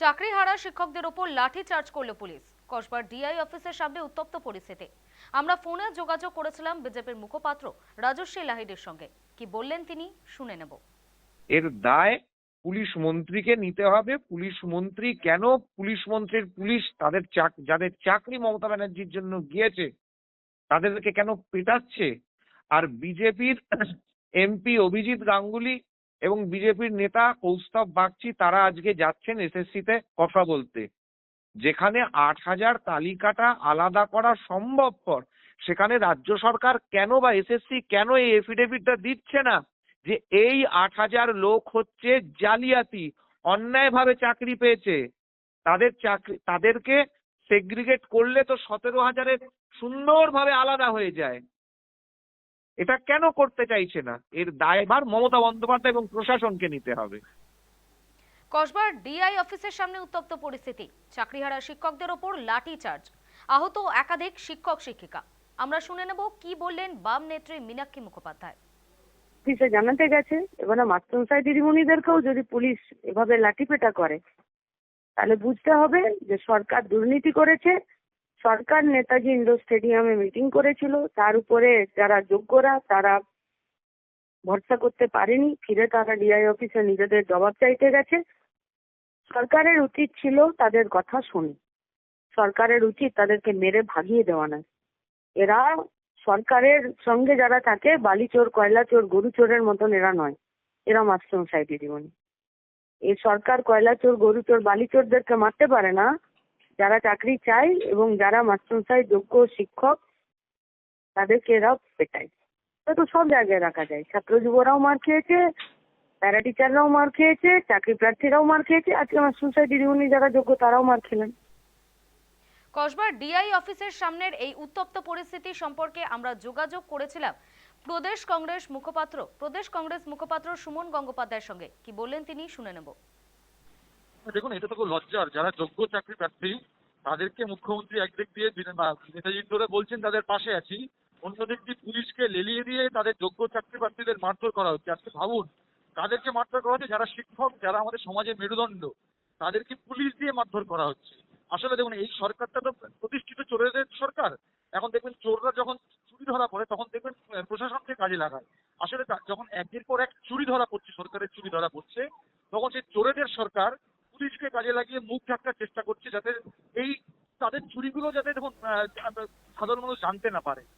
চাকরি হারা শিক্ষকদের ওপর লাঠি চার্জ করল পুলিশ। কসবার ডিআই অফিসের সামনে উত্তপ্ত পরিস্থিতি। আমরা ফোনে যোগাযোগ করেছিলাম বিজেপির মুখপাত্র রাজশ্রী লাহিড়ির সঙ্গে। কি বললেন তিনি, শুনে নেব। এর দায় পুলিশ মন্ত্রীকে নিতে হবে। পুলিশ মন্ত্রী কেন পুলিশ মন্ত্রীর পুলিশ তাদের যাদের চাকরি মমতা ব্যানার্জির জন্য গিয়েছে, তাদেরকে কেন পেটাচ্ছে? আর বিজেপির এমপি অভিজিৎ গাঙ্গুলি এবং বিজেপির নেতা কৌস্তব বাগচি, তারা আজকে যাচ্ছেন এসএসসি তে কথা বলতে। যেখানে আট হাজার তালিকাটা আলাদা করা সম্ভবপর। সেখানে রাজ্য সরকার কেন বা এসএসসি কেন এই এফিডেভিটটা দিচ্ছে না? যে এই আট হাজার লোক হচ্ছে জালিয়াতি, অন্যায়ভাবে চাকরি পেয়েছে। তাদের চাকরি, তাদেরকে সেগ্রিগেট করলে তো সতেরো হাজারের সুন্দরভাবে আলাদা হয়ে যায়। এটা কেন করতে চাইছে না? এর দায়ভার মমতা বন্দ্যোপাধ্যায় এবং প্রশাসনকে নিতে হবে। কসবার ডিআই অফিসের সামনে উত্তপ্ত পরিস্থিতি। চাকরিহারা শিক্ষকদের ওপর লাঠি চার্জ আহত একাধিক শিক্ষক শিক্ষিকা। আমরা শুনে নেব কি বললেন বাম নেত্রী মীনাক্ষী মুখোপাধ্যায়। অফিসে জানাতে গেছে এবারে মাস্টারমশাই দিদিমণিদেরকেও যদি পুলিশ এভাবে লাঠিপেটা করে তাহলে বুঝতে হবে যে সরকার দুর্নীতি করেছে সরকার নেতাজি ইন্ডোর স্টেডিয়ামে মিটিং করেছিল। তার উপরে যারা যোগ্যরা, তারা ভরসা করতে পারেনি। ফিরে তারা ডিআই অফিসে নিজেদের জবাব চাইতে গেছে। সরকারের উচিত ছিল তাদের কথা শুনে। সরকারের উচিত তাদেরকে মেরে ভাগিয়ে দেওয়া না এরা সরকারের সঙ্গে যারা থাকে, বালি চোর, কয়লা চোর, গরু চোরের মতন এরা নয়। এরা মাস্টারমশাই দিদিমণি এই সরকার কয়লা চোর, গরু চোর, বালি চোরদেরকে মারতে পারে না। যারা চাকরি চায় এবং যারা মাস্টারমশাই যোগ্য শিক্ষক, তাদেরকে এরা পেটায়। তো সব জায়গায় রাখা যায়। ছাত্র যুবরাও মার খেয়েছে প্যারা টিচাররাও মার খেয়েছে, চাকরি প্রার্থীরাও মার খেয়েছে, আজকে মাস্টারমশাই দিদিমণি যারা যোগ্য, তারাও মার খেলেন। কসবার ডিআই অফিসের সামনের এই উত্তপ্ত পরিস্থিতি সম্পর্কে আমরা যোগাযোগ করেছিলাম প্রদেশ কংগ্রেস মুখপাত্র, প্রদেশ কংগ্রেস মুখপাত্র সুমন গঙ্গোপাধ্যায়ের সঙ্গে। কি বললেন তিনি, শুনে নেব। দেখুন, এটা তো খুব লজ্জার। যারা যোগ্য চাকরি প্রার্থী, তাদেরকে মুখ্যমন্ত্রী একদিক দিয়ে নেতাজির ধরে বলছেন, তাদের পাশে আছি। অন্যদিক দিয়ে পুলিশকে লেলিয়ে দিয়ে তাদের যোগ্য চাকরি প্রার্থীদের মারধর করা হচ্ছে। আজকে ভাবুন তাদেরকে মারধর করা হচ্ছে? যারা শিক্ষক, যারা আমাদের সমাজের মেরুদণ্ড, তাদেরকে পুলিশ দিয়ে মারধর করা হচ্ছে। আসলে দেখুন, এই সরকারটা তো প্রতিষ্ঠিত চোরেদের সরকার। এখন দেখবেন, চোররা যখন চুরি ধরা পড়ে, তখন দেখবেন প্রশাসনকে কাজে লাগায়। আসলে যখন একের পর এক চুরি ধরা পড়ছে, সরকারের চুরি ধরা পড়ছে, তখন সেই চোরেদের সরকার পুলিশকে কাজে লাগিয়ে মুখ ঢাকার চেষ্টা করছে যাতে এই তাদের চুরিগুলো যাতে দেখুন সাধারণ মানুষ জানতে না পারে।